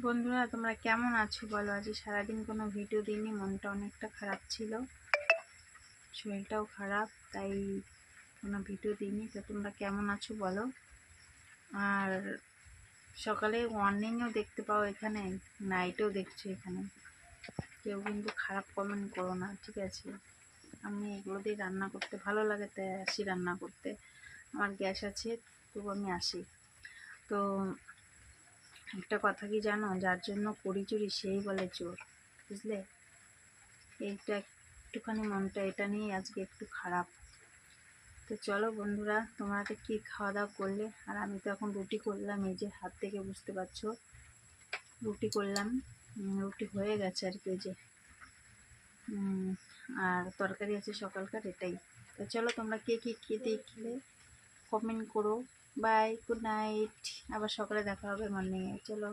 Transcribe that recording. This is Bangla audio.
বন্ধুরা, তোমরা কেমন আছো বলো? আজ সারাদিন কোনো ভিডিও দিইনি, মনটা অনেকটা খারাপ ছিল। শরীরটাও খারাপ, তাই কোনো ভিডিও দিইনি। তো তোমরা কেমন আছো বলো? আর সকালে মর্নিংয়েও দেখতে পাও এখানে নাইটেও দেখছ এখানে। কেউ কিন্তু খারাপ কমেন্ট করো না, ঠিক আছে? আমি এগুলো দিয়ে রান্না করতে ভালো লাগে, তাই আসি রান্না করতে। আমার গ্যাস আছে, তবু আমি আসি। তো একটা কথা কি জানো? যার জন্য করি চুরি সেই বলে চোর, বুঝলে? এইটা একটুখানি মনটা এটা নিয়ে আজকে একটু খারাপ। তো চলো বন্ধুরা তোমরা কী খাওয়া দাওয়া করলে? আর আমি তো এখন রুটি করলাম, এই যে হাত থেকে বুঝতে পারছ? রুটি করলাম রুটি হয়ে গেছে আর কি যে। আর তরকারি আছে সকালকার এটাই। তো চলো তোমরা কে কী খেতে খেলে কমেন্ট করো। বাই গুড নাইট আবার সকালে দেখা হবে মর্নিংয়ে চলো।